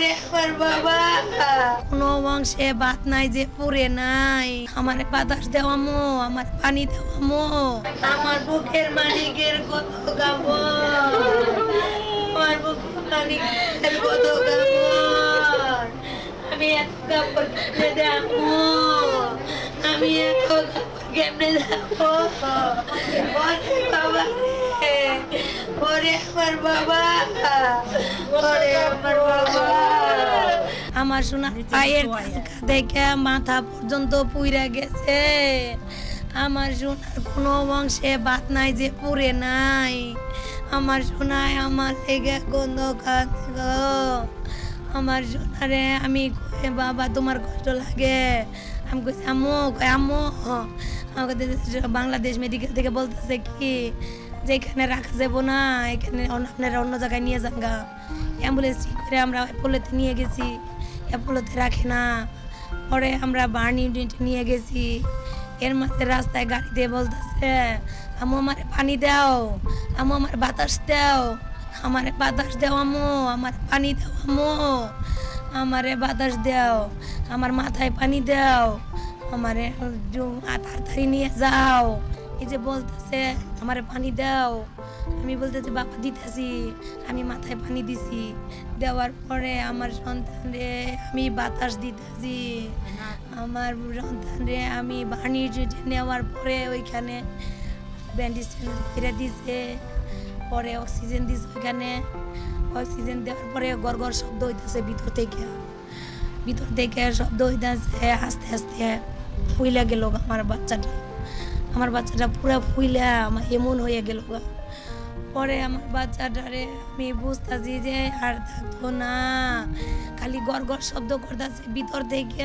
ওরে আমার বাবা। কোনো অংশে ভাত নাই যে পুরে নাই। আমার বাতাস দেওয়ামো আমার পানি দেওয়ামো আমার বুকের মালিকের কত গাবো আমার বুকের মালিকের কত গাবো আমি এত কাপড় কেমনে দেবো? আমি এত কাপড় কেমনে দেবো? বাবা আমার বাবা, ওরে আমার বাবা। আমার সোনা পায়ের দেখে মাথা পর্যন্ত পুইরা গেছে। আমার সোনার কোনো অংশে ভাত নাই যে পুরে নাই। আমার সোনায় আমার লেগে গন্ধ গো আমার সোনারে আমি বাবা, তোমার কষ্ট লাগে? আমি কইছি কই, আম্মু। আমাকে বাংলাদেশ মেডিকেল থেকে বলতেছে কি যে এখানে রাখা যাব না, এখানে আপনারা অন্য জায়গায় নিয়ে যান গা। অ্যাম্বুলেন্স ঠিক করে আমরা অ্যাপোলোতে নিয়ে গেছি। অ্যাপোলোতে রাখে না। পরে আমরা বার্ন ইউনিটে নিয়ে গেছি। এর মধ্যে রাস্তায় গাড়ি দিয়ে বলতেছে আমু আমার পানি দাও। আমু আমার বাতাস দাও। আমারে বাতাস দাও আমু আমার পানি দাও আমু আমারে বাতাস দাও। আমার মাথায় পানি দাও। আমারে তাড়াতাড়ি নিয়ে যাও। এই যে বলতেছে, আমারে পানি দাও। আমি বলতেছি, বাবা, দিতেছি। আমি মাথায় পানি দিছি। দেওয়ার পরে আমার সন্তানরে আমি বাতাস দিতেছি। আমার সন্তানরে আমি বাণী নেওয়ার পরে ওইখানে ব্যান্ডেজ ফিরে দিছে। পরে অক্সিজেন দিছে ওইখানে। অক্সিজেন দেওয়ার পরে গড় গড় শব্দ হইতেছে ভিতর থেকে। ভিতর থেকে শব্দ হইতেছে, আস্তে আস্তে। ফুইলা গেল আমার বাচ্চাটা। আমার বাচ্চাটা পুরো ফুইলা আমার এমন হয়ে গেল পরে আমার বাচ্চাটারে আমি বুঝতেছি যে আর থাকতো না। খালি গড় গড় শব্দ করতেছে ভিতর থেকে।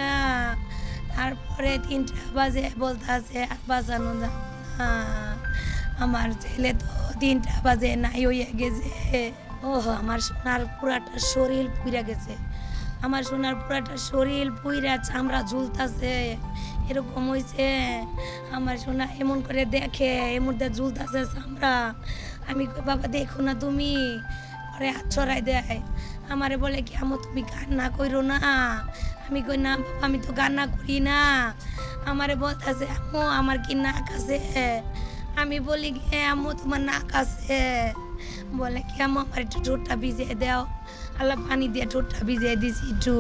তারপরে তিনটা বাজে বলতেছে, আর বাঁচানো যাবে না। আমার ছেলে তো তিনটা বাজে নাই হইয়া গেছে। ও আমার সোনার পুরাটা শরীর পুইরা গেছে। আমার সোনার পুরাটা শরীর পুইরা চামড়া ঝুলতাছে। এরকম হয়েছে আমার সোনা এমন করে দেখে এমন দিয়ে ঝুলতাছে চামড়া। আমি বাবা, দেখো না তুমি পরে হাত ছড়াই দেয়। আমারে বলে কি আমো তুমি কান্না করো না? আমি কই, না, বাবা, আমি তো কান্না করি না। আমারে বলতেছে, আম্মু, আমার কি নাক আছে? আমি বলি কি আম্মু, তোমার নাক আছে। বলে কি, আম্মু, আমার একটু ঠোঁটটা ভিজিয়ে দাও। আল্লাহ পানি দিয়ে ঠোঁটটা ভিজিয়ে দিছি একটু।